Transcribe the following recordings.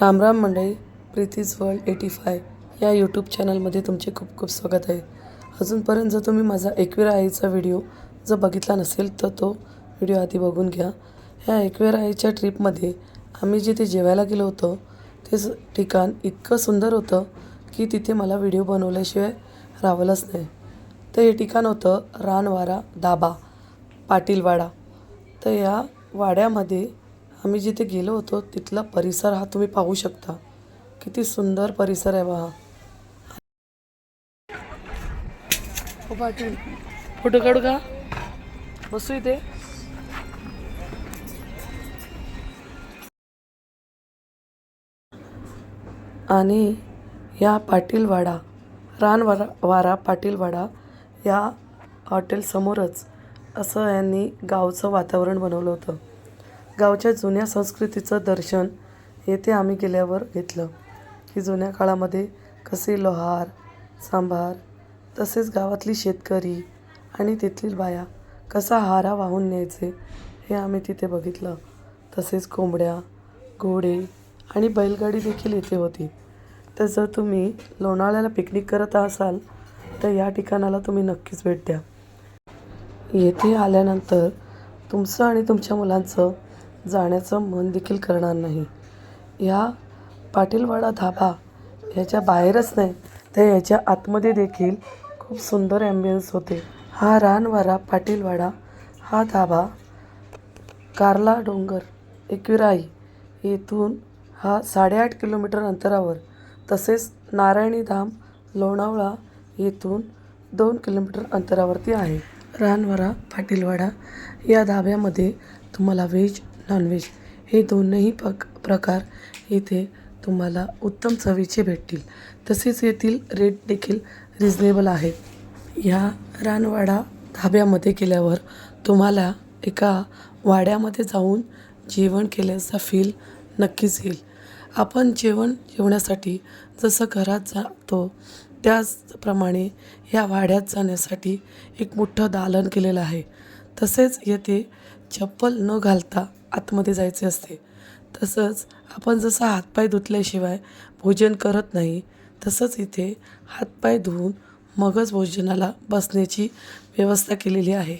रामराम मंडळी Preeti's world eighty five या यूट्यूब चॅनलमध्ये तुमचे खूप खूप स्वागत आहे. अजूनपर्यंत जर तुम्ही माझा एकवीरा आईचा व्हिडिओ जर बघितला नसेल तर तो व्हिडिओ आधी बघून घ्या. ह्या एकवीरा आईच्या ट्रिपमध्ये आम्ही जिथे जेवायला गेलो होतो ते स- ठिकाण इतकं सुंदर होतं की तिथे मला व्हिडिओ बनवल्याशिवाय रावलंच नाही. तर हे ठिकाण होतं रानवारा दाबा पाटीलवाडा. तर या वाड्यामध्ये आम्ही जिथे गेलो होतो तिथला परिसर हा तुम्ही पाहू शकता. किती सुंदर परिसर आहे बा हा हो पाटील फोटो काढू का? बसू इथे. आणि या पाटीलवाडा रानवारा वारा पाटीलवाडा या हॉटेलसमोरच असं यांनी गावचं वातावरण बनवलं होतं. गावच्या जुन्या संस्कृतीचं दर्शन येथे आम्ही गेल्यावर घेतलं. की जुन्या काळामध्ये कसे लोहार सांभार तसेच गावातली शेतकरी आणि तेथील बाया कसा हारा वाहून न्यायचे हे आम्ही तिथे बघितलं. तसेच कोंबड्या घोडे आणि बैलगाडी देखील येथे होती. तर जर तुम्ही लोणावळ्याला पिकनिक करत असाल तर या ठिकाणाला तुम्ही नक्कीच भेट द्या. येथे आल्यानंतर तुमचं आणि तुमच्या मुलांचं जाण्याचं मन देखील करणार नाही. या पाटीलवाडा धाबा ह्याच्या बाहेरच नाही तर याच्या आतमध्ये देखील खूप सुंदर ॲम्बियन्स होते. हा रानवारा पाटीलवाडा हा धाबा कार्ला डोंगर एकविराई येथून हा साडेआठ किलोमीटर अंतरावर तसेच नारायणी धाम लोणावळा येथून दोन किलोमीटर अंतरावरती आहे. रानवारा पाटीलवाडा या धाब्यामध्ये तुम्हाला व्हेज नॉनव्हेज हे दोनही पक प्रकार इथे तुम्हाला उत्तम चवीचे भेटतील. तसेच येथील रेट देखील रिजनेबल आहेत. या रानवाडा धाब्यामध्ये गेल्यावर तुम्हाला एका वाड्यामध्ये जाऊन जेवण केल्याचा फील नक्कीच येईल. आपण जेवण जेवण्यासाठी जसं घरात जातो त्याचप्रमाणे या वाड्यात जाण्यासाठी एक मोठं दालन केलेलं आहे. तसेच येथे चप्पल न घालता आतमध्ये जायचे असते. तसंच आपण जसं हातपाय धुतल्याशिवाय भोजन करत नाही तसंच इथे हातपाय धुवून मगच भोजनाला बसण्याची व्यवस्था केलेली आहे.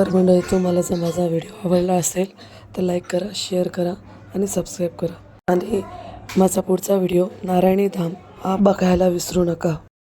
तर मंडळी तुम्हाला जर माझा व्हिडिओ आवडला असेल तर लाईक करा शेअर करा आणि सबस्क्राईब करा. आणि माझा पुढचा व्हिडिओ नारायणी धाम हा बघायला विसरू नका.